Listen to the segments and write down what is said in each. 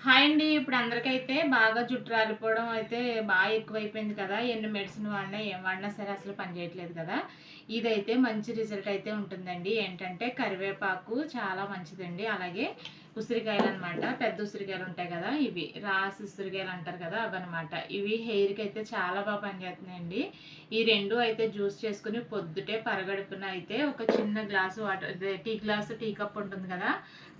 Hi అండి. ఇప్పుడు అందరికైతే బాగా జుట్టు రాలిపోవడం అయితే బాగా ఎక్కువైపోయింది కదా. ఎన్ని మెడిసిన్ వాడినా ఏం వాడినా సరే అసలు పనిచేయట్లేదు కదా. ఇదైతే మంచి రిజల్ట్ అయితే ఉంటుందండి. ఏంటంటే కరివేపాకు చాలా మంచిదండి. అలాగే ఉసిరికాయలు అనమాట పెద్ద ఉసిరికాయలు ఉంటాయి కదా ఇవి. రాసి ఉసిరికాయలు అంటారు కదా అవన్నమాట ఇవి హెయిర్కి అయితే చాలా బాగా పనిచేస్తున్నాయండి ఈ రెండు అయితే జ్యూస్ చేసుకుని పొద్దుటే పరగడుపున అయితే ఒక చిన్న glass water tea glass tea cup ఉంటుంది కదా.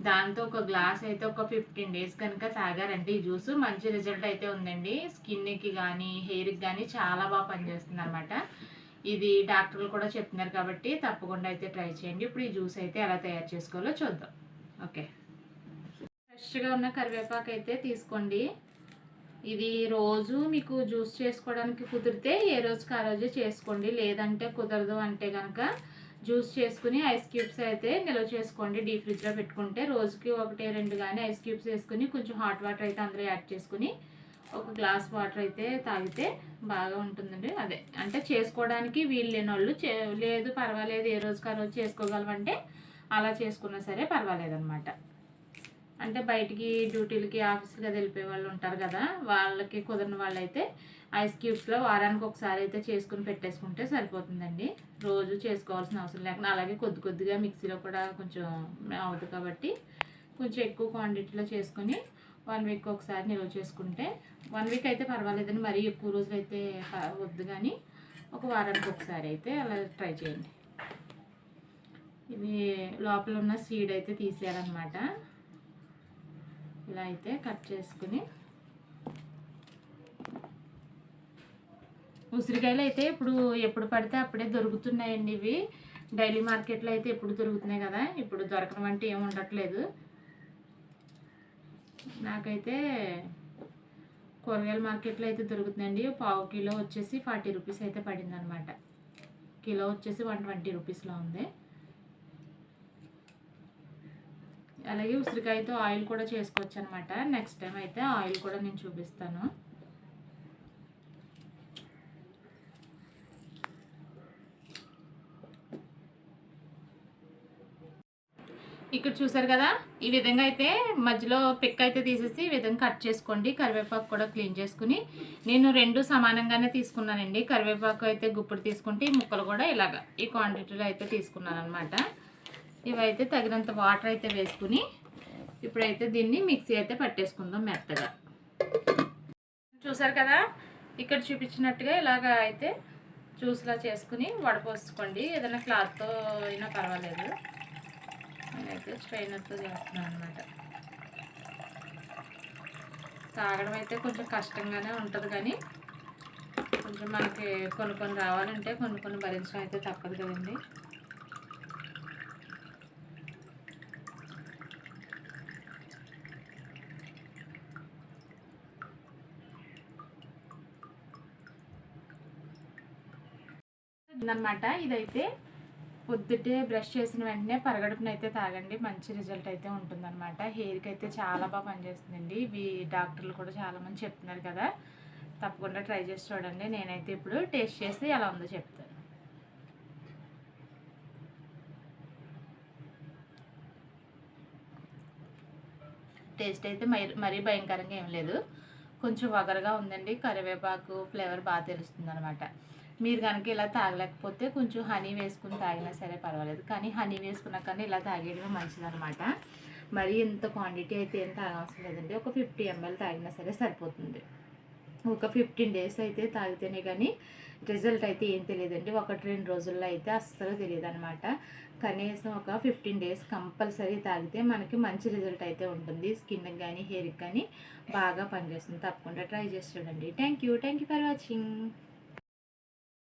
దాంతో ఒక గ్లాస్ అయితే ఒక ఫిఫ్టీన్ డేస్ కనుక తాగారంటే ఈ జ్యూస్. మంచి రిజల్ట్ అయితే ఉందండి. స్కిన్కి కానీ హెయిర్కి కానీ చాలా బాగా పనిచేస్తుంది అనమాట ఇది డాక్టర్లు కూడా చెప్తున్నారు కాబట్టి తప్పకుండా అయితే ట్రై చేయండి. ఇప్పుడు ఈ జ్యూస్ అయితే ఎలా తయారు చేసుకోవాలో చూద్దాం. ఓకే. ఫ్రెష్గా ఉన్న కరివేపాకు అయితే తీసుకోండి. ఇది రోజు మీకు జ్యూస్ చేసుకోవడానికి కుదిరితే ఏ రోజుకి ఆ రోజే చేసుకోండి. లేదంటే కుదరదు అంటే కనుక జ్యూస్ చేసుకుని ఐస్ క్యూబ్స్ అయితే నిల్వ చేసుకోండి. డీప్ ఫ్రిడ్జ్లో పెట్టుకుంటే రోజుకి ఒకటి రెండు కానీ ఐస్ క్యూబ్స్ వేసుకుని కొంచెం హాట్ వాటర్ అయితే అందులో యాడ్ చేసుకుని ఒక గ్లాస్ వాటర్ అయితే తాగితే బాగా ఉంటుందండి. అదే అంటే చేసుకోవడానికి వీలు లేని వాళ్ళు లేదు పర్వాలేదు ఏ రోజుకి ఆ రోజు చేసుకోగలమంటే అలా చేసుకున్నా సరే పర్వాలేదనమాట అంటే బయటికి డ్యూటీలకి ఆఫీసులకి అది వెళ్ళిపోయే వాళ్ళు ఉంటారు కదా వాళ్ళకి కుదిరిన వాళ్ళైతే ఐస్ క్యూబ్స్లో వారానికి ఒకసారి అయితే చేసుకుని పెట్టేసుకుంటే సరిపోతుందండి. రోజు చేసుకోవాల్సిన అవసరం లేకుండా అలాగే కొద్ది కొద్దిగా మిక్సీలో కూడా కొంచెం అవుతుంది కాబట్టి కొంచెం ఎక్కువ క్వాంటిటీలో చేసుకొని వన్ వీక్ ఒకసారి నిల్వ చేసుకుంటే వన్ వీక్ అయితే పర్వాలేదండి మరీ ఎక్కువ రోజులు అయితే వద్దు కానీ ఒక వారానికి ఒకసారి అయితే అలా ట్రై చేయండి. ఇది లోపల ఉన్న సీడ్ అయితే తీసేయాలన్నమాట. ఇలా అయితే కట్ చేసుకుని ఉసిరికాయలు అయితే ఇప్పుడు ఎప్పుడు పడితే అప్పుడే దొరుకుతున్నాయండి ఇవి. డైలీ మార్కెట్లో అయితే ఎప్పుడు దొరుకుతున్నాయి కదా ఇప్పుడు దొరకడం అంటే ఏమి ఉండట్లేదు. నాకైతే కూరగాయల మార్కెట్లో అయితే దొరుకుతుందండి. పావు కిలో వచ్చేసి ఫార్టీ రూపీస్ అయితే పడింది అనమాట కిలో వచ్చేసి వన్ ట్వంటీ రూపీస్లో ఉంది. అలాగే ఉసిరికాయతో ఆయిల్ కూడా చేసుకోవచ్చు అనమాట నెక్స్ట్ టైం అయితే ఆయిల్ కూడా నేను చూపిస్తాను. ఇక్కడ చూసారు కదా? ఈ విధంగా అయితే మధ్యలో పిక్ అయితే తీసేసి ఈ విధంగా కట్ చేసుకోండి. కరివేపాకు కూడా క్లీన్ చేసుకుని నేను రెండు సమానంగానే తీసుకున్నానండి. కరివేపాకు అయితే గుప్పుడు తీసుకుంటే ఈ ముక్కలు కూడా ఇలాగ ఈ క్వాంటిటీలో అయితే తీసుకున్నాను అనమాట ఇవైతే తగినంత వాటర్ అయితే వేసుకుని ఇప్పుడైతే దీన్ని మిక్సీ అయితే పట్టేసుకుందాం మెత్తగా. చూసారు కదా? ఇక్కడ చూపించినట్టుగా ఇలాగ అయితే జ్యూస్లా చేసుకుని వడపోసుకోండి. ఏదైనా క్లాత్తో అయినా పర్వాలేదు. నేనైతే స్ట్రైనర్తో చేస్తున్నాను అనమాట తాగడం అయితే కొంచెం కష్టంగానే ఉంటుంది కానీ కొంచెం మనకి కొన్ని కొన్ని రావాలంటే కొన్ని కొన్ని భరించడం అయితే తప్పదు కదండి. అనమాట ఇదైతే పొద్దుటే బ్రష్ చేసిన వెంటనే పరగడుపునైతే తాగండి. మంచి రిజల్ట్ అయితే ఉంటుందన్నమాట. హెయిర్కి అయితే చాలా బాగా పనిచేస్తుందండి. ఇవి డాక్టర్లు కూడా చాలామంది చెప్తున్నారు కదా. తప్పకుండా ట్రై చేసి చూడండి. నేనైతే ఇప్పుడు టేస్ట్ చేసి ఎలా ఉందో చెప్తాను. టేస్ట్ అయితే మరీ భయంకరంగా ఏం లేదు. కొంచెం వగరగా ఉందండి. కరివేపాకు ఫ్లేవర్ బాగా తెలుస్తుంది అనమాట మీరు కనుక ఇలా తాగలేకపోతే కొంచెం హనీ వేసుకుని తాగినా సరే పర్వాలేదు. కానీ హనీ వేసుకున్నా కానీ ఇలా తాగేయడమే మంచిదనమాట మరి ఇంత క్వాంటిటీ అయితే ఏం తాగవసరం లేదండి. ఒక ఫిఫ్టీ ఎంఎల్ తాగినా సరే సరిపోతుంది. ఒక ఫిఫ్టీన్ డేస్ అయితే తాగితేనే కానీ రిజల్ట్ అయితే ఏం తెలియదండి. ఒకటి రెండు రోజుల్లో అయితే అస్సలు తెలియదు అనమాట కనీసం ఒక ఫిఫ్టీన్ డేస్ కంపల్సరీ తాగితే మనకి మంచి రిజల్ట్ అయితే ఉంటుంది. స్కిన్కి కానీ హెయిర్కి కానీ బాగా పనిచేస్తుంది. తప్పకుండా ట్రై చేసి చూడండి. Thank you thank you for watching